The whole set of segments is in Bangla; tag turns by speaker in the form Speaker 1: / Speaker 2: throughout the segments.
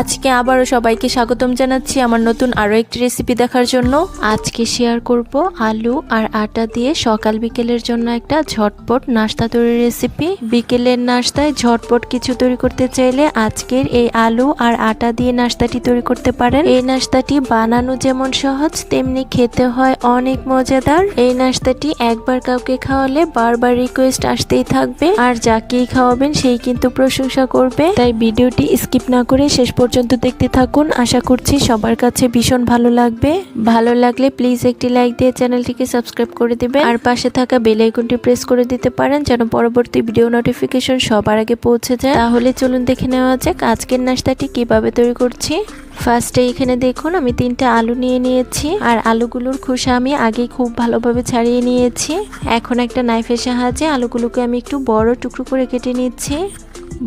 Speaker 1: আজকে আবারও সবাইকে স্বাগতম জানাচ্ছি আমার নতুন আরও একটি রেসিপি দেখার জন্য। আজকে শেয়ার করব আলু আর আটা দিয়ে সকাল বিকেলের জন্য একটা ঝটপট নাস্তা তৈরির রেসিপি বিকেলের নাস্তায় ঝটপট কিছু তৈরি করতে চাইলে আজকের এই আলু আর আটা দিয়ে নাস্তাটি তৈরি করতে পারেন। এই নাস্তাটি বানানো যেমন সহজ, তেমনি খেতে হয় অনেক মজাদার। এই নাস্তাটি একবার কাউকে খাওয়ালে বারবার রিকোয়েস্ট আসতেই থাকবে। আর যাকেই খাওয়াবেন সেই কিন্তু প্রশংসা করবে। তাই ভিডিওটি স্কিপ না করে শেষ পর্যন্ত দেখতে থাকুন। আশা করছি সবার কাছে ভীষণ ভালো লাগবে। ভালো লাগলে প্লিজ একটি লাইক দিয়ে চ্যানেলটিকে সাবস্ক্রাইব করে দিবে আর পাশে থাকা বেল আইকনটি প্রেস করে দিতে পারেন যেন পরবর্তী ভিডিও নোটিফিকেশন সবার আগে পৌঁছে যায়। তাহলে চলুন দেখে নেওয়া যাক আজকের নাস্তাটি কীভাবে তৈরি করছি। ফার্স্টে এখানে দেখুন, আমি তিনটা আলু নিয়ে নিয়েছি। আর আলুগুলোর খোসা আমি আগেই খুব ভালোভাবে ছাড়িয়ে নিয়েছি। এখন একটা নাইফের সাহায্যে আলুগুলোকে আমি একটু বড় টুকরো করে কেটে নিচ্ছি।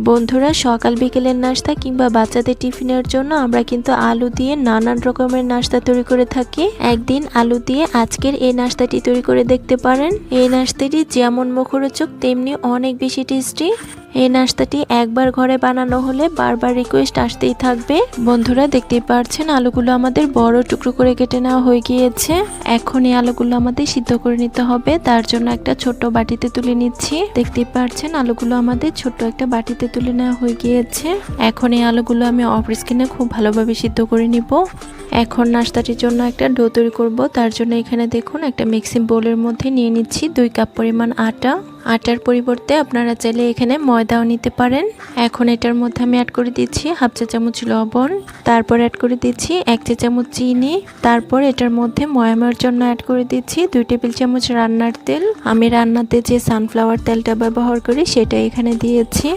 Speaker 1: বন্ধুরা, সকাল বিকেলের নাস্তা কিংবা বাচ্চাদের টিফিনের জন্য আমরা কিন্তু আলু দিয়ে নানান রকমের নাস্তা তৈরি করে থাকি। একদিন আলু দিয়ে আজকের এই নাস্তাটি তৈরি করে দেখতে পারেন। এই নাস্তাটি যেমন মুখরোচক, তেমনি অনেক বেশি টেস্টি। এই নাস্তাটি একবার ঘরে বানানো হলে বারবার রিকোয়েস্ট আসতেই থাকবে। বন্ধুরা, দেখতেই পারছেন, আলুগুলো আমাদের বড় টুকরো করে কেটে নেওয়া হয়ে গিয়েছে। এখন এই আলুগুলো আমাদের সিদ্ধ করে নিতে হবে। তার জন্য একটা ছোট বাটিতে তুলে নিচ্ছি। দেখতেই পারছেন, আলুগুলো আমাদের ছোট একটা বাটিতে তুলে নেওয়া হয়ে গিয়েছে। এখন এই আলুগুলো আমি অফ স্কিনে খুব ভালোভাবে সিদ্ধ করে নিব। এখন নাস্তাটির জন্য একটা ডো তৈরি করব। তার জন্য এখানে দেখুন, একটা মিক্সিং বোলের মধ্যে নিয়ে নিচ্ছি। দুই কাপ পরিমাণ আটা। আটার পরিবর্তে আপনারা চাইলে এখানে ময়দাও নিতে পারেন। এখন এটার মধ্যে আমি অ্যাড করে দিচ্ছি হাফ চা চামচ লবণ, তারপর অ্যাড করে দিচ্ছি এক চা চামচ চিনি, তারপর এটার মধ্যে ময়ামের জন্য অ্যাড করে দিচ্ছি দুই টেবিল চামচ রান্নার তেল। আমি রান্নাতে যে সানফ্লাওয়ার তেলটা ব্যবহার করি সেটা এখানে দিয়েছি।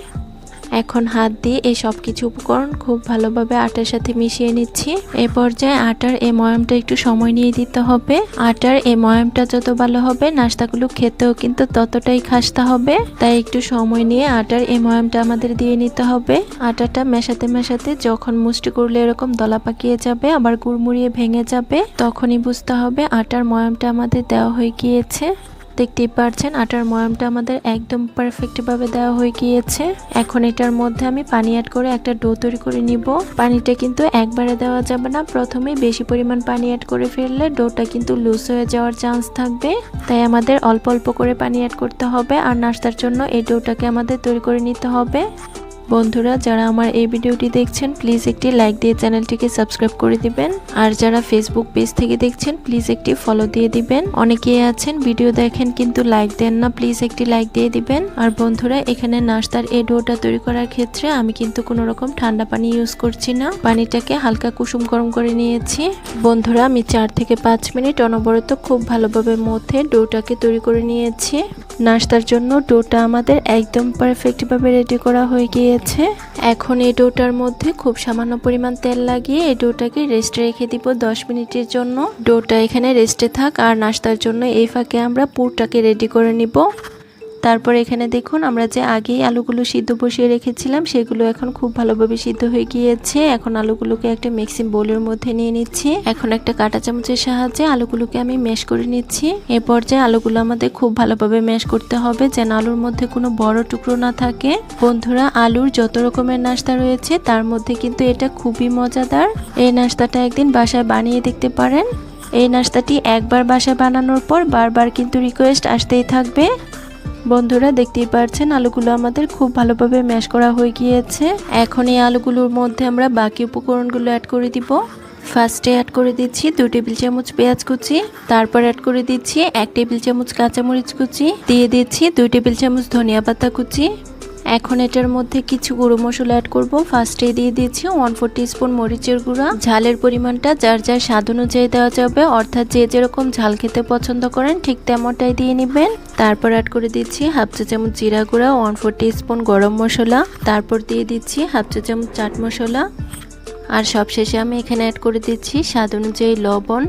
Speaker 1: এখন হাত দিয়ে এই সব কিছু উপকরণ খুব ভালোভাবে আটার সাথে মিশিয়ে নিচ্ছি। এ পর্যায়ে আটার এই ময়ামটা একটু সময় নিয়ে দিতে হবে। আটার এই ময়ামটা যত ভালো হবে নাস্তাগুলো খেতেও কিন্তু ততটাই খাসতে হবে। তাই একটু সময় নিয়ে আটার এই ময়ামটা আমাদের দিয়ে নিতে হবে। আটাটা মেশাতে মেশাতে যখন মুষ্টি করলে এরকম দলা পাকিয়ে যাবে, আবার গুড়মুড়িয়ে ভেঙে যাবে, তখনই বুঝতে হবে আটার ময়ামটা আমাদের দেওয়া হয়ে গিয়েছে। দেখতেই পারছেন, আটার ময়ামটা আমাদের একদম পারফেক্টভাবে দেওয়া হয়ে গিয়েছে। এখন এটার মধ্যে আমি পানি অ্যাড করে একটা ডো তৈরি করে নিব। পানিটা কিন্তু একবারে দেওয়া যাবে না। প্রথমে বেশি পরিমাণ পানি অ্যাড করে ফেললে ডোটা কিন্তু লুজ হয়ে যাওয়ার চান্স থাকবে। তাই আমাদের অল্প অল্প করে পানি অ্যাড করতে হবে। আর নাস্তার জন্য এই ডোটাকে আমাদের তৈরি করে নিতে হবে। বন্ধুরা, যারা আমার এই ভিডিওটি দেখছেন প্লিজ একটি লাইক দিয়ে চ্যানেলটিকে সাবস্ক্রাইব করে দিবেন। আর যারা ফেসবুক পেজ থেকে দেখছেন প্লিজ একটি ফলো দিয়ে দিবেন। অনেকেই আছেন ভিডিও দেখেন কিন্তু লাইক দেন না প্লিজ একটি লাইক দিয়ে দিবেন। আর বন্ধুরা, এখানে নাস্তার এই ডোটা তৈরি করার ক্ষেত্রে আমি কিন্তু কোনো রকম ঠান্ডা পানি ইউজ করছি না। পানিটাকে হালকা কুসুম গরম করে নিয়েছি। বন্ধুরা, আমি চার থেকে পাঁচ মিনিট অনবরত খুব ভালোভাবে মধ্যে ডোটাকে তৈরি করে নিয়েছি। নাস্তার জন্য ডোটা আমাদের একদম পারফেক্টভাবে রেডি করা হয়ে গিয়েছে। গিয়েছে এখন এই ডোটার মধ্যে খুব সামান্য পরিমাণ তেল লাগিয়ে এই ডোটাকে রেস্টে রেখে দিব দশ মিনিটের জন্য। ডোটা এখানে রেস্টে থাক আর নাস্তার জন্য এই ফাঁকে আমরা পুরটাকে রেডি করে নিব। তারপর এখানে দেখুন, আমরা যে আগেই আলুগুলো সিদ্ধ বসিয়ে রেখেছিলাম, সেগুলো এখন খুব ভালোভাবে সিদ্ধ হয়ে গিয়েছে। এখন আলুগুলোকে একটা মিক্সিং বোলের মধ্যে নিয়ে নিচ্ছি। এখন একটা কাঁটা চামচের সাহায্যে আলুগুলোকে আমি ম্যাশ করে নিচ্ছি। এ পর্যায়ে আলুগুলো আমাদের খুব ভালোভাবে ম্যাশ করতে হবে, যেন আলুর মধ্যে কোনো বড় টুকরো না থাকে। বন্ধুরা, আলুর যত রকমের নাস্তা রয়েছে, তার মধ্যে কিন্তু এটা খুবই মজাদার। এই নাস্তাটা একদিন বাসায় বানিয়ে দেখতে পারেন। এই নাস্তাটি একবার বাসায় বানানোর পর বারবার কিন্তু রিকোয়েস্ট আসতেই থাকবে। বন্ধুরা, দেখতেই পারছেন, আলুগুলো আমাদের খুব ভালোভাবে ম্যাশ করা হয়ে গিয়েছে। এখন এই আলুগুলোর মধ্যে আমরা বাকি উপকরণগুলো অ্যাড করে দিব। ফার্স্টে অ্যাড করে দিচ্ছি দু টেবিল চামচ পেঁয়াজ কুচি, তারপর অ্যাড করে দিচ্ছি এক টেবিল চামচ কাঁচামরিচ কুচি, দিয়ে দিচ্ছি দুই টেবিল চামচ ধনিয়া পাতা কুচি এখন এটার মধ্যে কিছু গুঁড়ো মশলা অ্যাড করব। ফার্স্টে দিয়ে দিয়েছি ওয়ান ফোর স্পুন মরিচের গুঁড়া। ঝালের পরিমাণটা যার যার স্বাদ অনুযায়ী দেওয়া যাবে, অর্থাৎ যে যেরকম ঝাল খেতে পছন্দ করেন ঠিক তেমনটাই দিয়ে নেবেন। তারপর অ্যাড করে দিচ্ছি হাফ চা চামচ জিরা গুঁড়া ওয়ান ফোর স্পুন গরম মশলা। তারপর দিয়ে দিচ্ছি হাফ চা চামচ চাট মশলা। আর সবশেষে আমি এখানে অ্যাড করে দিচ্ছি স্বাদ অনুযায়ী লবণ।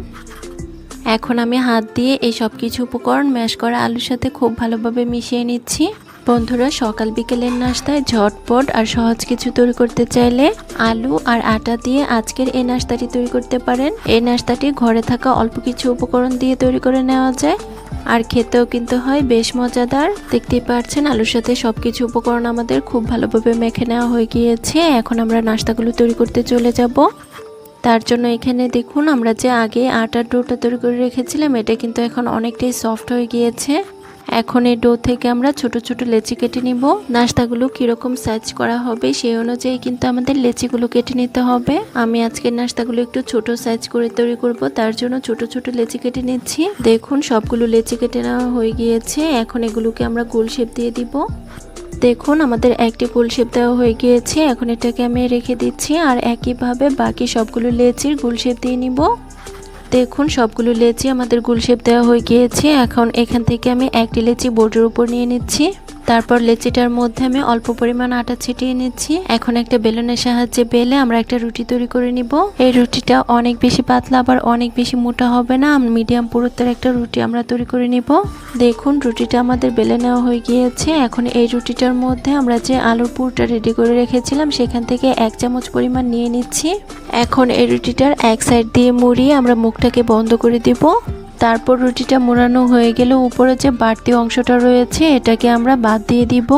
Speaker 1: এখন আমি হাত দিয়ে এই সব কিছু উপকরণ ম্যাশ করা আলুর সাথে খুব ভালোভাবে মিশিয়ে নিচ্ছি। বন্ধুরা, সকাল বিকেলের নাস্তায় ঝটপট আর সহজ কিছু তৈরি করতে চাইলে আলু আর আটা দিয়ে আজকের এই নাস্তাটি তৈরি করতে পারেন। এই নাস্তাটি ঘরে থাকা অল্প কিছু উপকরণ দিয়ে তৈরি করে নেওয়া যায়। আর খেতেও কিন্তু হয় বেশ মজাদার। দেখতেই পাচ্ছেন, আলুর সাথে সবকিছু উপকরণ আমাদের খুব ভালোভাবে মেখে নেওয়া হয়ে গিয়েছে। এখন আমরা নাস্তাগুলো তৈরি করতে চলে যাব। তার জন্য এখানে দেখুন, আমরা যে আগে আটার ডোটা তৈরি করে রেখেছিলাম, এটা কিন্তু এখন অনেকটাই সফট হয়ে গিয়েছে। এখন এই ডো থেকে আমরা ছোট ছোট লেচি কেটে নিব। নাস্তাগুলো কীরকম সাইজ করা হবে সেই অনুযায়ী কিন্তু আমাদের লেচিগুলো কেটে নিতে হবে। আমি আজকের নাস্তাগুলো একটু ছোট সাইজ করে তৈরি করব, তার জন্য ছোট ছোট লেচি কেটে নিচ্ছি। দেখুন সবগুলো লেচি কেটে নেওয়া হয়ে গিয়েছে, এখন এগুলোকে আমরা গোল শেপ দিয়ে দিব। দেখুন আমাদের একটি গোল শেপ দেওয়া হয়ে গিয়েছে, এখন এটাকে আমি রেখে দিচ্ছি আর একইভাবে বাকি সবগুলো লেচির গোল শেপ দিয়ে নিব। দেখুন, সবগুলো লেচি আমাদের গোল শেপ দেওয়া হয়ে গিয়েছে। এখন এখান থেকে আমি একটি লেচি বোর্ডের উপর নিয়ে নিচ্ছি। তারপর লেচিটার মধ্যে আমি অল্প পরিমাণ আটা ছিটিয়ে নিচ্ছি। এখন একটা বেলুনের সাহায্যে বেলে আমরা একটা রুটি তৈরি করে নিব। এই রুটিটা অনেক বেশি পাতলা, আবার অনেক বেশি মোটা হবে না। মিডিয়াম পুরুত্বের একটা রুটি আমরা তৈরি করে নিব। দেখুন, রুটিটা আমাদের বেলে নেওয়া হয়ে গিয়েছে। এখন এই রুটিটার মধ্যে আমরা যে আলুর পুরটা রেডি করে রেখেছিলাম, সেখান থেকে এক চামচ পরিমাণ নিয়ে নিচ্ছি। এখন এই রুটিটার এক সাইড দিয়ে মুড়িয়ে আমরা মুখটাকে বন্ধ করে দিব। তারপর রুটিটা মোড়ানো হয়ে গেলে উপরে যে বাড়তি অংশটা রয়েছে, এটাকে আমরা বাদ দিয়ে দিব।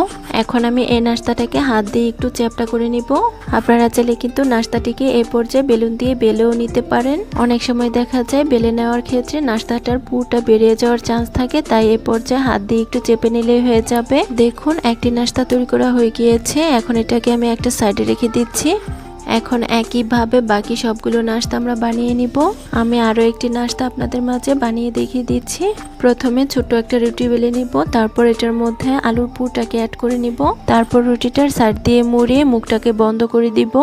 Speaker 1: এখন আমি এই নাস্তাটাকে হাত দিয়ে একটু চ্যাপটা করে নিব। আপনারা চাইলে কিন্তু নাস্তাটিকে এ পর্যায়ে বেলুন দিয়ে বেলেও নিতে পারেন। অনেক সময় দেখা যায়, বেলে নেওয়ার ক্ষেত্রে নাস্তাটার পুরটা বেরিয়ে যাওয়ার চান্স থাকে, তাই এ পর্যায়ে হাত দিয়ে একটু চেপে নিলেই হয়ে যাবে। দেখুন, একটি নাস্তা তৈরি করা হয়ে গিয়েছে। এখন এটাকে আমি একটা সাইডে রেখে দিচ্ছি। এখন একইভাবে বাকি সবগুলো নাস্তা আমরা বানিয়ে নিব। আমি আরও একটি নাস্তা আপনাদের মাঝে বানিয়ে দেখিয়ে দিচ্ছি। প্রথমে ছোট একটা রুটি বেলে নিব, তারপর এটার মধ্যে আলুর পুরটাকে অ্যাড করে নিব। তারপর রুটিটার সাইড দিয়ে মুড়িয়ে মুখটাকে বন্ধ করে দিব।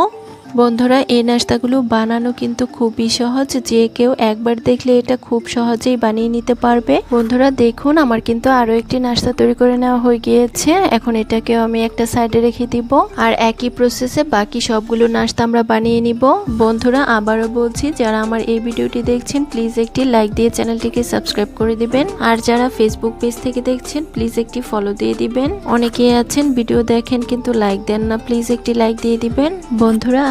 Speaker 1: বন্ধুরা এই নাস্তাগুলো বানানো কিন্তু খুবই সহজ। যে কেউ একবার দেখলে এটা খুব সহজেই বানিয়ে নিতে পারবে। বন্ধুরা, দেখুন, আমার কিন্তু আরও একটি নাস্তা তৈরি করে নেওয়া হয়ে গিয়েছে। এখন এটাকেও আমি একটা সাইডে রেখে দিব। আর একই প্রসেসে বাকি সবগুলো নাস্তা আমরা বানিয়ে নিব। বন্ধুরা, আবারও বলছি, যারা আমার এই ভিডিওটি দেখছেন, প্লিজ একটি লাইক দিয়ে চ্যানেলটিকে সাবস্ক্রাইব করে দিবেন। আর যারা ফেসবুক পেজ থেকে দেখছেন, প্লিজ একটি ফলো দিয়ে দিবেন। অনেকেই আছেন, ভিডিও দেখেন, কিন্তু লাইক দেন না, প্লিজ একটি লাইক দিয়ে দিবেন। বন্ধুরা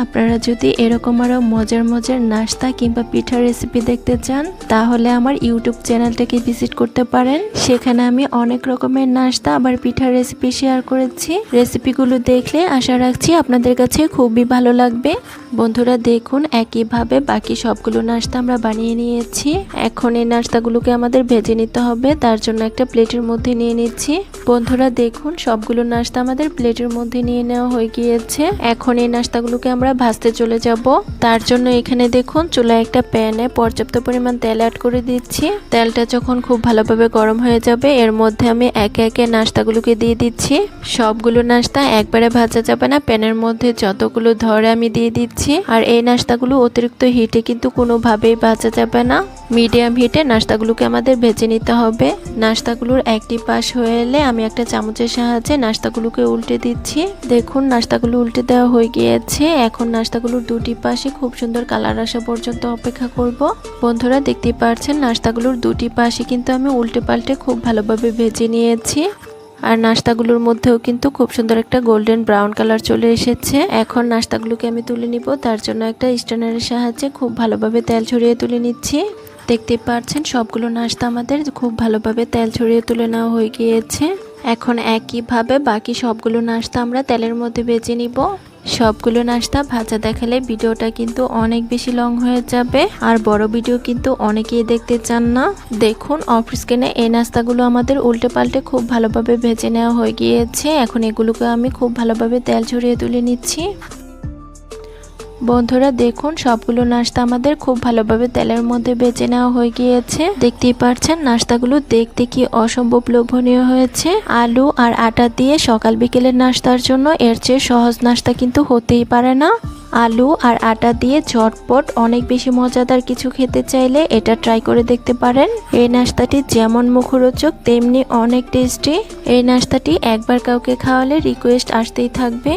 Speaker 1: যদি এরকম আরও মজার মজার নাস্তা কিংবা পিঠার রেসিপি দেখতে চান, তাহলে আমার ইউটিউব চ্যানেলটাকে ভিজিট করতে পারেন। সেখানে আমি অনেক রকমের নাস্তা আবার পিঠার রেসিপি শেয়ার করেছি। রেসিপিগুলো দেখলে আশা রাখছি আপনাদের কাছে খুবই ভালো লাগবে। বন্ধুরা দেখুন, একইভাবে বাকি সবগুলো নাস্তা আমরা বানিয়ে নিয়েছি। এখন এই নাস্তাগুলোকে আমাদের ভেজে নিতে হবে, তার জন্য একটা প্লেটের মধ্যে নিয়ে নিচ্ছি। বন্ধুরা দেখুন, সবগুলো নাস্তা আমাদের প্লেটের মধ্যে নিয়ে নেওয়া হয়ে গিয়েছে। এখন এই নাস্তাগুলোকে আমরা ভাজতে চলে যাব। তার জন্য এখানে দেখুন, চুলায় একটা প্যানে পর্যাপ্ত পরিমাণ তেল অ্যাড করে দিচ্ছি। তেলটা যখন খুব ভালোভাবে গরম হয়ে যাবে, এর মধ্যে আমি একে একে নাস্তাগুলোকে দিয়ে দিচ্ছি। সবগুলো নাস্তা একবারে ভাজা যাবে না, প্যানের মধ্যে যতগুলো ধরে আমি দিয়ে দিচ্ছি। আর এই নাস্তাগুলো অতিরিক্ত হিটে কিন্তু কোনোভাবেই ভাজা যাবে না। মিডিয়াম হিটে নাস্তাগুলোকে আমাদের ভেজে নিতে হবে। নাস্তাগুলোর একটি পাশ হয়ে এলে আমি একটা চামচের সাহায্যে নাস্তাগুলোকে উল্টে দিচ্ছি। দেখুন, নাস্তাগুলো উল্টে দেওয়া হয়ে গিয়েছে। এখন নাস্তাগুলোর দুটি পাশে খুব সুন্দর কালার আসা পর্যন্ত অপেক্ষা করব। বন্ধুরা দেখতে পাচ্ছেন নাস্তাগুলোর দুটি পাশে কিন্তু আমি উল্টে পাল্টে খুব ভালোভাবে ভেজে নিয়েছি। আর নাস্তাগুলোর মধ্যেও কিন্তু খুব সুন্দর একটা গোল্ডেন ব্রাউন কালার চলে এসেছে। এখন নাস্তাগুলোকে আমি তুলে নিব, তার জন্য একটা স্ট্যান্ডারের সাহায্যে খুব ভালোভাবে তেল ছড়িয়ে তুলে নিচ্ছি। দেখতে পাচ্ছেন, সবগুলো নাস্তা আমাদের খুব ভালোভাবে তেল ছড়িয়ে তুলে নেওয়া হয়ে গিয়েছে। এখন একইভাবে বাকি সবগুলো নাস্তা আমরা তেলের মধ্যে বেজে নিব। সবগুলো নাস্তা ভাজা দেখালে ভিডিওটা কিন্তু অনেক বেশি লং হয়ে যাবে, আর বড় ভিডিও কিন্তু অনেকেই দেখতে চান না। দেখুন অফ স্ক্রিনে এই নাস্তাগুলো আমাদের উল্টে পাল্টে খুব ভালোভাবে ভেজে নেওয়া হয়ে গিয়েছে। এখন এগুলোকে আমি খুব ভালোভাবে তেল ছড়িয়ে তুলে নিচ্ছি। বন্ধুরা, দেখুন, সবগুলো নাস্তা আমাদের খুব ভালোভাবে তেলের মধ্যে বেঁচে নেওয়া হয়ে গিয়েছে। দেখতেই পারছেন, নাস্তাগুলো দেখতে কি অসম্ভব লোভনীয় হয়েছে। আলু আর আটা দিয়ে সকাল বিকেলের নাস্তার জন্য এর চেয়ে সহজ নাস্তা কিন্তু হতেই পারে না। আলু আর আটা দিয়ে ঝটপট অনেক বেশি মজাদার কিছু খেতে চাইলে এটা ট্রাই করে দেখতে পারেন। এই নাস্তাটি যেমন মুখরোচক, তেমনি অনেক টেস্টি এই নাস্তাটি একবার কাউকে খাওয়ালে রিকোয়েস্ট আসতেই থাকবে।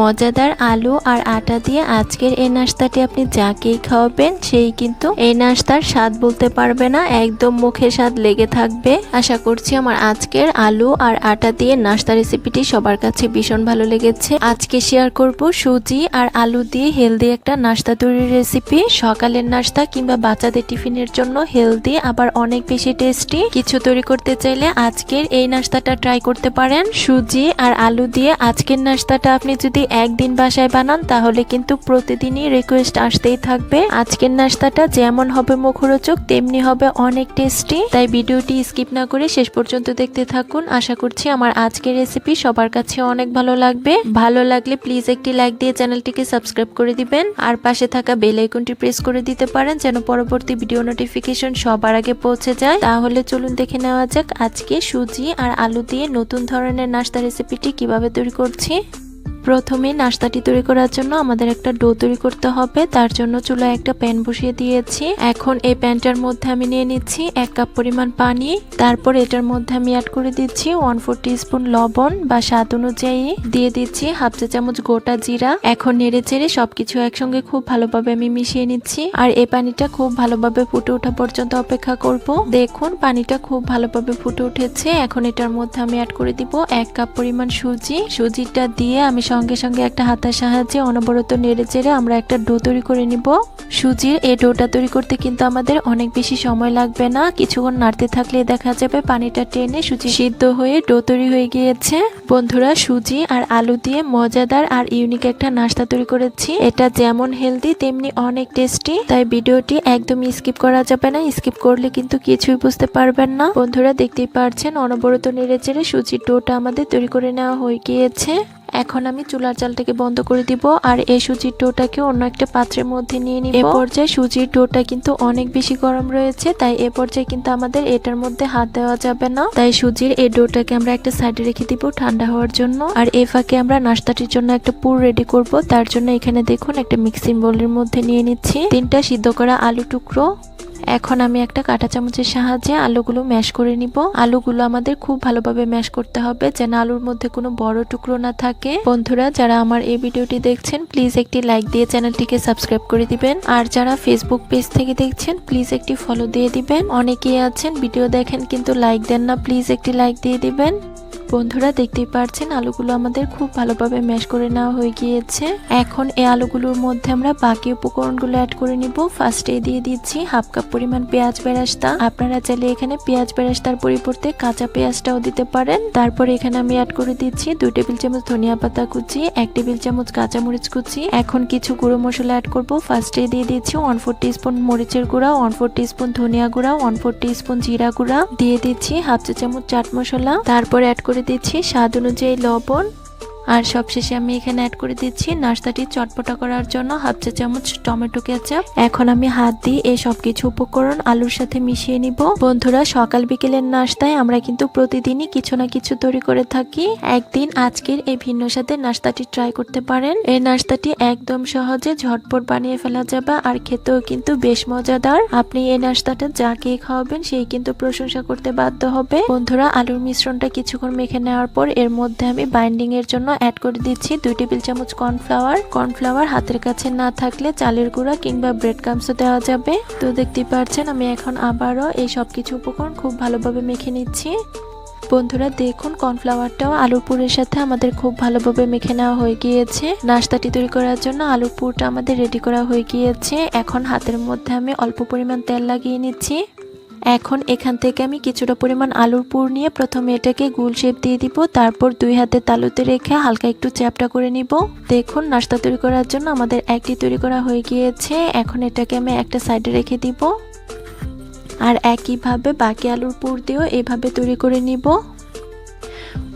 Speaker 1: মজাদার আলু আর আটা দিয়ে আজকের এই নাস্তাটি আপনি যাকেই খাওয়াবেন, সেই কিন্তু এই নাস্তার স্বাদ বলতে পারবে না, একদম মুখে স্বাদ লেগে থাকবে। আশা করছি আমার আজকের আলু আর আটা দিয়ে নাস্তা রেসিপিটি সবার কাছে ভীষণ ভালো লেগেছে। আজকে শেয়ার করব সুজি আর আলু দিয়ে হেলদি একটা নাস্তা তৈরির রেসিপি সকালের নাস্তা কিংবা বাচ্চাদের টিফিনের জন্য হেলদি আবার অনেক বেশি টেস্টি কিছু তৈরি করতে চাইলে আজকের এই নাস্তাটা ট্রাই করতে পারেন। সুজি আর আলু দিয়ে আজকের নাস্তাটা আপনি যদি একদিন বাসায় বানান, তাহলে কিন্তু প্রতিদিনই রিকোয়েস্ট আসতেই থাকবে। আজকের নাস্তাটা যেমন হবে মুখরোচক, তেমনি হবে অনেক টেস্টি তাই ভিডিওটি স্কিপ না করে শেষ পর্যন্ত দেখতে থাকুন। আশা করছি আমার আজকের রেসিপি সবার কাছে অনেক ভালো লাগবে। ভালো লাগলে প্লিজ একটি লাইক দিয়ে চ্যানেলটিকে সাবস্ক্রাইব করে দিবেন। আর পাশে থাকা বেল আইকনটি প্রেস করে দিতে পারেন যেন পরবর্তী ভিডিও নোটিফিকেশন সবার আগে পৌঁছে যায়। তাহলে চলুন দেখে নেওয়া যাক আজকে সুজি আর আলু দিয়ে নতুন ধরনের নাস্তা রেসিপিটি কীভাবে তৈরি করছি। প্রথমে নাস্তাটি তৈরি করার জন্য আমাদের একটা ডো তৈরি করতে হবে। তার জন্য চুলায় একটা প্যান বসিয়ে দিয়েছি। এখন এই প্যানটার মধ্যে আমি নিয়ে নিচ্ছি এক কাপ পরিমাণ পানি। তারপর এটার মধ্যে আমি অ্যাড করে দিচ্ছি ওয়ান ফোর স্পুন লবণ বা স্বাদ অনুযায়ী। দিয়ে দিচ্ছি হাফ চা চামচ গোটা জিরা। এখন নেড়ে চেড়ে সবকিছু একসঙ্গে খুব ভালোভাবে আমি মিশিয়ে নিচ্ছি। আর এই পানিটা খুব ভালোভাবে ফুটে ওঠা পর্যন্ত অপেক্ষা করব। দেখুন, পানিটা খুব ভালোভাবে ফুটে উঠেছে। এখন এটার মধ্যে আমি অ্যাড করে দিব এক কাপ পরিমাণ সুজি। সুজিটা দিয়ে আমি সঙ্গে সঙ্গে একটা হাতার সাহায্যে অনবরত নেড়ে চেড়ে আমরা একটা ডো তৈরি করে নিব। সুজির এই ডোটা তৈরি করতে কিন্তু আমাদের অনেক বেশি সময় লাগবে না। কিছুক্ষণ নাড়তে থাকলে দেখা যাবে পানিটা টেনে সুজি সিদ্ধ হয়ে ডো তৈরি হয়ে গিয়েছে। বন্ধুরা, সুজি আর আলু দিয়ে মজাদার আর ইউনিক একটা নাস্তা তৈরি করেছি। এটা যেমন হেলদি তেমনি অনেক টেস্টি তাই ভিডিওটি একদম স্কিপ করা যাবে না। স্কিপ করলে কিন্তু কিছুই বুঝতে পারবেন না। বন্ধুরা, দেখতেই পারছেন, অনবরত নেড়ে চেড়ে সুজির ডোটা আমাদের তৈরি করে নেওয়া হয়ে গিয়েছে। এখন আমি চুলার জালটাকে বন্ধ করে দিব আর এই সুজির ডোটাকে অন্য একটা পাত্রের মধ্যে নিয়ে নিব। এ পর্যায়ে সুজির ডোটা কিন্তু অনেক বেশি গরম রয়েছে, তাই এ পর্যায়ে কিন্তু আমাদের এটার মধ্যে হাত দেওয়া যাবে না। তাই সুজির এই ডোটাকে আমরা একটা সাইডে রেখে দিব ঠান্ডা হওয়ার জন্য। আর এ ফাঁকে আমরা নাস্তাটির জন্য একটা পুর রেডি করব। তার জন্য এখানে দেখুন একটা মিক্সিং বোলের মধ্যে নিয়ে নিচ্ছি। তিনটা সিদ্ধ করা আলু টুকরো। এখন আমি একটা কাঁটা চামচের সাহায্যে আলুগুলো ম্যাশ করে নিব। আলুগুলো আমাদের খুব ভালোভাবে ম্যাশ করতে হবে যেন আলুর মধ্যে কোনো বড় টুকরো না থাকে। বন্ধুরা, যারা আমার এই ভিডিওটি দেখছেন, প্লিজ একটি লাইক দিয়ে চ্যানেলটিকে সাবস্ক্রাইব করে দিবেন। আর যারা ফেসবুক পেজ থেকে দেখছেন, প্লিজ একটি ফলো দিয়ে দিবেন। অনেকেই আছেন, ভিডিও দেখেন, কিন্তু লাইক দেন না, প্লিজ একটি লাইক দিয়ে দিবেন। বন্ধুরা দেখতেই পারছেন, আলুগুলো আমাদের খুব ভালোভাবে ম্যাশ করে নেওয়া হয়ে গিয়েছে। এখন এই আলুগুলোর মধ্যে আমরা বাকি উপকরণগুলো অ্যাড করে নিব। ফার্স্টে দিয়ে দিচ্ছি হাফ কাপ পরিমাণ পেঁয়াজ বেরাস্তা। আপনারা চাইলে এখানে পেঁয়াজ বেরাস্তার পরিবর্তে কাঁচা পেঁয়াজটাও দিতে পারেন। তারপর এখানে আমি অ্যাড করে দিচ্ছি দুই টেবিল চামচ ধনিয়া পাতা কুচি, এক টেবিল চামচ কাঁচামরিচ কুচি। এখন কিছু গুঁড়ো মশলা অ্যাড করব। ফার্স্টে দিয়ে দিচ্ছি ওয়ান ফোর স্পুন মরিচের গুঁড়া ওয়ান ফোর স্পুন ধনিয়া গুঁড়া ওয়ান ফোর স্পুন জিরা গুঁড়া। দিয়ে দিচ্ছি হাফ চা চামচ চাট মশলা। তারপর অ্যাড করে দিচ্ছি স্বাদ অনুযায়ী লবণ। আর সবশেষে আমি এখানে অ্যাড করে দিচ্ছি নাস্তাটি চটপটা করার জন্য হাফ চা চামচ টমেটো কেচাপ। এখন আমি হাত দিয়ে এই সব কিছু উপকরণ আলুর সাথে মিশিয়ে নিব। বন্ধুরা, সকাল বিকেলের নাস্তায় আমরা কিন্তু প্রতিদিনই কিছু না কিছু তৈরি করে থাকি। একদিন আজকের এই ভিন্ন সাথে নাস্তাটি ট্রাই করতে পারেন। এই নাস্তাটি একদম সহজে ঝটপট বানিয়ে ফেলা যাবে আর খেতেও কিন্তু বেশ মজাদার। আপনি এই নাস্তাটা যাকে খাওয়াবেন সেই কিন্তু প্রশংসা করতে বাধ্য হবে। বন্ধুরা, আলুর মিশ্রণটা কিছুক্ষণ মেখে নেওয়ার পর এর মধ্যে আমি বাইন্ডিং এর জন্য অ্যাড করে দিচ্ছি দুই টেবিল চামচ কর্নফ্লাওয়ার কর্নফ্লাওয়ার হাতের কাছে না থাকলে চালের গুঁড়া কিংবা ব্রেড ক্রামসও দেওয়া যাবে। তো দেখতেই পাচ্ছেন আমি এখন আবারও এই সব কিছু উপকরণ খুব ভালোভাবে মেখে নিচ্ছি। বন্ধুরা, দেখুন কর্নফ্লাওয়ারটাও আলুর পুরের সাথে আমাদের খুব ভালোভাবে মেখে নেওয়া হয়ে গিয়েছে। নাস্তাটি তৈরি করার জন্য আলুর পুরটা আমাদের রেডি করা হয়ে গিয়েছে। এখন হাতের মধ্যে আমি অল্প পরিমাণ তেল লাগিয়ে নিচ্ছি। এখন এখান থেকে আমি কিছুটা পরিমাণ আলুর পুর নিয়ে প্রথমে এটাকে গুল শেপ দিয়ে দিব, তারপর দুই হাতে তালুতে রেখে হালকা একটু চ্যাপটা করে নিব। দেখুন, নাস্তা তৈরি করার জন্য আমাদের একটি তৈরি করা হয়ে গিয়েছে। এখন এটাকে আমি একটা সাইডে রেখে দিব। আর একইভাবে বাকি আলুর পুর দিয়েও এভাবে তৈরি করে নিব।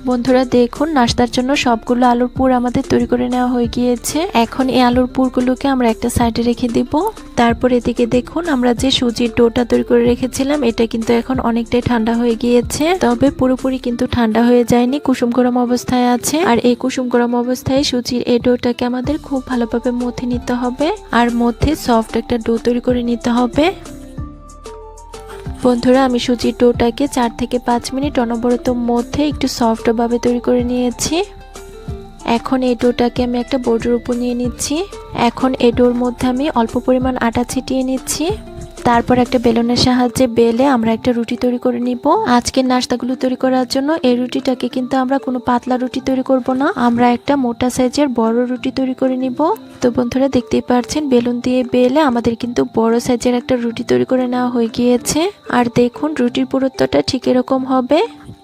Speaker 1: বন্ধুরা দেখুন, নাস্তার জন্য সবগুলো আলুর পুর আমাদের তৈরি করে নেওয়া হয়ে গিয়েছে। এখন এই আলুর পুরগুলোকে আমরা একটা সাইডে রেখে দিব। তারপর এদিকে দেখুন, আমরা যে সুজির ডোটা তৈরি করে রেখেছিলাম, এটা কিন্তু এখন অনেকটাই ঠান্ডা হয়ে গিয়েছে। তবে পুরোপুরি কিন্তু ঠান্ডা হয়ে যায়নি, কুসুম গরম অবস্থায় আছে। আর এই কুসুম গরম অবস্থায় সুজির এই ডোটাকে আমাদের খুব ভালোভাবে মথে নিতে হবে। আর মধ্যে সফট একটা ডো তৈরি করে নিতে হবে। বন্ধুরা, আমি সুজির ডোটাকে চার থেকে পাঁচ মিনিট অনবরত মধ্যে একটু সফটভাবে তৈরি করে নিয়েছি। এখন এই ডোটাকে আমি একটা বোর্ডের উপর নিয়ে নিচ্ছি। এখন এই ডোর মধ্যে আমি অল্প পরিমাণ আটা ছিটিয়ে নিচ্ছি। তারপর একটা বেলুনের সাহায্যে বেলে আমরা একটা রুটি তৈরি করে নিব। আজকের নাস্তাগুলো তৈরি করার জন্য এই রুটিটাকে কিন্তু আমরা কোনো পাতলা রুটি তৈরি করব না। আমরা একটা মোটা সাইজের বড় রুটি তৈরি করে নিব। তো বন্ধুরা দেখতেই পাচ্ছেন বেলুন দিয়ে বেলে আমাদের কিন্তু বড় সাইজের একটা রুটি তৈরি করে নেওয়া হয়ে গিয়েছে। আর দেখুন, রুটির পুরুত্বটা ঠিক এরকম হবে।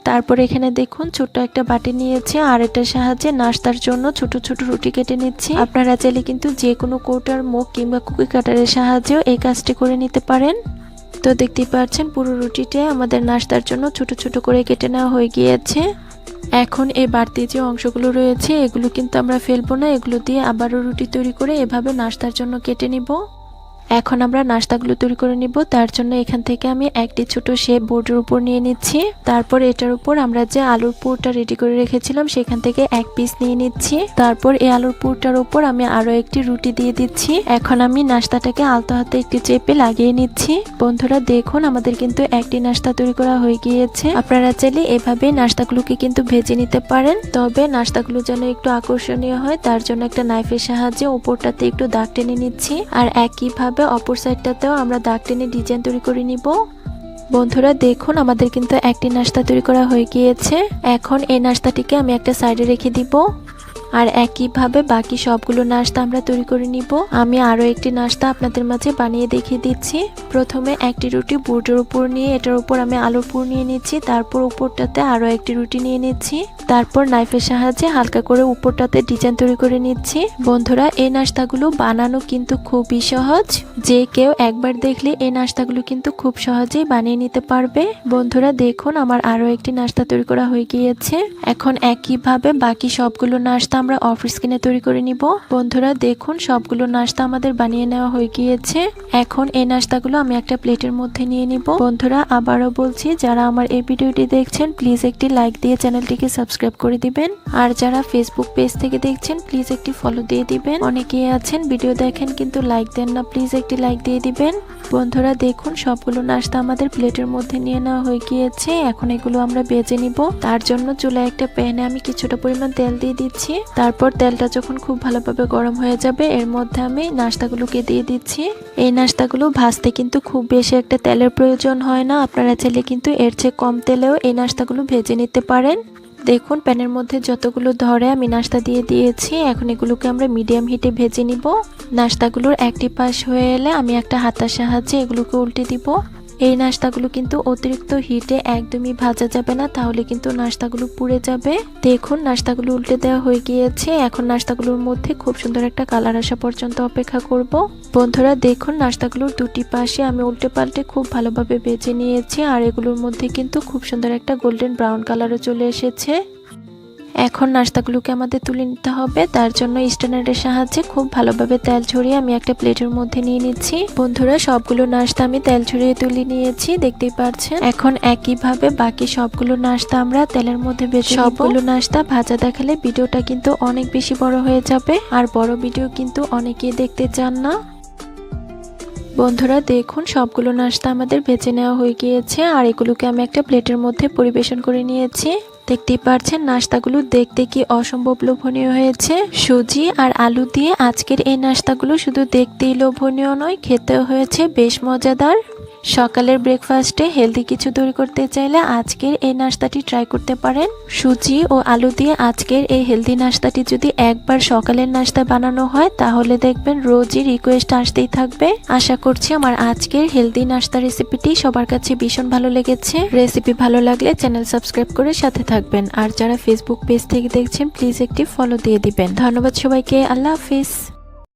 Speaker 1: তারপর এখানে দেখুন, ছোট্ট একটা বাটি নিয়েছি, আর এটার সাহায্যে নাস্তার জন্য ছোট ছোট রুটি কেটে নিচ্ছি। আপনারা চাইলে কিন্তু যে কোনো কৌটার মুখ কিংবা কুকি কাটারের সাহায্যেও এই কাজটি করে নিতে পারেন। তো দেখতেই পাচ্ছেন, পুরো রুটিটা আমাদের নাস্তার জন্য ছোট ছোট করে কেটে নেওয়া হয়ে গিয়েছে। এখন এই বাড়তি যে অংশগুলো রয়েছে, এগুলো কিন্তু আমরা ফেলব না, এগুলো দিয়ে আবারও রুটি তৈরি করে এভাবে নাস্তার জন্য কেটে নিব। এখন আমরা নাস্তাগুলো তৈরি করে নিব। তার জন্য এখান থেকে আমি একটি ছোট শেপ বোর্ডের উপর নিয়ে নিচ্ছি। তারপর এটার উপর আমরা যে আলুর পুরটা রেডি করে রেখেছিলাম, সেখান থেকে এক পিস নিয়ে নিচ্ছি। তারপর এই আলুর পুরটার উপর আমি আরও একটি রুটি দিয়ে দিচ্ছি। এখন আমি নাস্তাটাকে আলতো হাতে একটি চেপে লাগিয়ে নিচ্ছি। বন্ধুরা, দেখুন, আমাদের কিন্তু একটি নাস্তা তৈরি করা হয়ে গিয়েছে। আপনারা চাইলে এভাবে নাস্তাগুলোকে কিন্তু ভেজে নিতে পারেন। তবে নাস্তাগুলো যেন একটু আকর্ষণীয় হয়, তার জন্য একটা নাইফের সাহায্যে উপরটাতে একটু দাগ টেনে নিচ্ছি। আর একইভাবে অপর সাইডটাতেও আমরা দাগ টেনে ডিজাইন তৈরি করে নিব। বন্ধুরা, দেখুন, আমাদের কিন্তু একটি নাস্তা তৈরি করা হয়ে গিয়েছে। এখন এই নাস্তাটিকে আমি একটা সাইডে রেখে দিব। আর একইভাবে বাকি সবগুলো নাস্তা আমরা তৈরি করে নিব। আমি আরও একটি নাস্তা আপনাদের মাঝে বানিয়ে দেখিয়ে দিচ্ছি। প্রথমে একটি রুটি বুটের উপর নিয়ে, এটার উপর আমি আলুর পুর নিয়ে নিচ্ছি, তারপর উপরটাতে আরও একটি রুটি নিয়ে নিচ্ছি, তারপর নাইফের সাহায্যে হালকা করে উপরটাতে ডিজাইন তৈরি করে নিচ্ছি। বন্ধুরা, এই নাস্তাগুলো বানানো কিন্তু খুবই সহজ। যে কেউ একবার দেখলে এই নাস্তাগুলো কিন্তু খুব সহজেই বানিয়ে নিতে পারবে। বন্ধুরা, দেখুন আমার আরও একটি নাস্তা তৈরি করা হয়ে গিয়েছে। এখন একইভাবে বাকি সবগুলো নাস্তা আমরা অফ স্ক্রিনে তৈরি করে নিব। বন্ধুরা, দেখুন, সবগুলো নাস্তা আমাদের বানিয়ে নেওয়া হয়ে গিয়েছে। এখন এই নাস্তাগুলো আমি একটা প্লেটের মধ্যে নিয়ে নিব। বন্ধুরা, আবারও বলছি, যারা আমার এই ভিডিওটি দেখছেন প্লিজ একটি লাইক দিয়ে চ্যানেলটিকে সাবস্ক্রাইব করে দিবেন। আর যারা ফেসবুক পেজ থেকে দেখছেন প্লিজ একটি ফলো দিয়ে দিবেন। অনেকেই আছেন ভিডিও দেখেন, কিন্তু লাইক দেন না প্লিজ একটি লাইক দিয়ে দিবেন। বন্ধুরা, দেখুন, সবগুলো নাস্তা আমাদের প্লেটের মধ্যে নিয়ে নেওয়া হয়ে গিয়েছে। এখন এগুলো আমরা বেজে নিব। তার জন্য চুলায় একটা প্যানে আমি কিছুটা পরিমাণ তেল দিয়ে দিচ্ছি। তারপর তেলটা যখন খুব ভালোভাবে গরম হয়ে যাবে, এর মধ্যে আমি নাস্তাগুলোকে দিয়ে দিচ্ছি। এই নাস্তাগুলো ভাজতে কিন্তু খুব বেশি একটা তেলের প্রয়োজন হয় না। আপনারা চাইলে কিন্তু এর চেয়ে কম তেলেও এই নাস্তাগুলো ভেজে নিতে পারেন। দেখুন, প্যানের মধ্যে যতগুলো ধরে আমি নাস্তা দিয়ে দিয়েছি, এখন এগুলোকে আমরা মিডিয়াম হিটে ভেজে নিব। নাস্তাগুলোর একটি পাশ হয়ে এলে আমি একটা হাতার সাহায্যে এগুলোকে উল্টে দিব। এই নাস্তাগুলো কিন্তু অতিরিক্ত হিটে একদমই ভাজা যাবে না, তাহলে কিন্তু নাস্তাগুলো পুড়ে যাবে। দেখুন, নাস্তাগুলো উল্টে দেওয়া হয়ে গিয়েছে। এখন নাস্তাগুলোর মধ্যে খুব সুন্দর একটা কালার আসা পর্যন্ত অপেক্ষা করব। বন্ধুরা, দেখুন, নাস্তাগুলোর দুটি পাশে আমি উল্টে পাল্টে খুব ভালোভাবে বেজে নিয়েছি, আর এগুলোর মধ্যে কিন্তু খুব সুন্দর একটা গোল্ডেন ব্রাউন কালারও চলে এসেছে। এখন নাস্তাগুলোকে আমাদের তুলে নিতে হবে। তার জন্য স্ট্যান্ডার্ডের সাহায্যে খুব ভালোভাবে তেল ছড়িয়ে আমি একটা প্লেটের মধ্যে নিয়ে নিচ্ছি। বন্ধুরা সবগুলো নাস্তা আমি তেল ছড়িয়ে তুলে নিয়েছি দেখতেই পাচ্ছেন এখন একইভাবে বাকি সবগুলো নাস্তা আমরা তেলের মধ্যে বেশি সবগুলো নাস্তা ভাজা দেখালে ভিডিওটা কিন্তু অনেক বেশি বড় হয়ে যাবে আর বড় ভিডিও কিন্তু অনেকেই দেখতে চান না। বন্ধুরা দেখুন সবগুলো নাস্তা আমাদের বেছে নেওয়া হয়ে গিয়েছে আর এগুলোকে আমি একটা প্লেটের মধ্যে পরিবেশন করে নিয়েছি। দেখতেই পারছেন, নাস্তাগুলো দেখতে কি অসম্ভব লোভনীয় হয়েছে। সুজি আর আলু দিয়ে আজকের এই নাস্তাগুলো শুধু দেখতেই লোভনীয় নয়, খেতেও হয়েছে বেশ মজাদার। সকালের ব্রেকফাস্টে হেলদি কিছু তৈরি করতে চাইলে আজকের এই নাস্তাটি ট্রাই করতে পারেন। সুজি ও আলু দিয়ে আজকের এই হেলদি নাস্তাটি যদি একবার সকালের নাস্তা বানানো হয়, তাহলে দেখবেন রোজই রিকোয়েস্ট আসতেই থাকবে। আশা করছি আমার আজকের হেলদি নাস্তা রেসিপিটি সবার কাছে ভীষণ ভালো লেগেছে। রেসিপি ভালো লাগলে চ্যানেল সাবস্ক্রাইব করে সাথে থাকবেন। আর যারা ফেসবুক পেজ থেকে দেখছেন প্লিজ একটি ফলো দিয়ে দিবেন। ধন্যবাদ সবাইকে, আল্লাহ হাফিজ।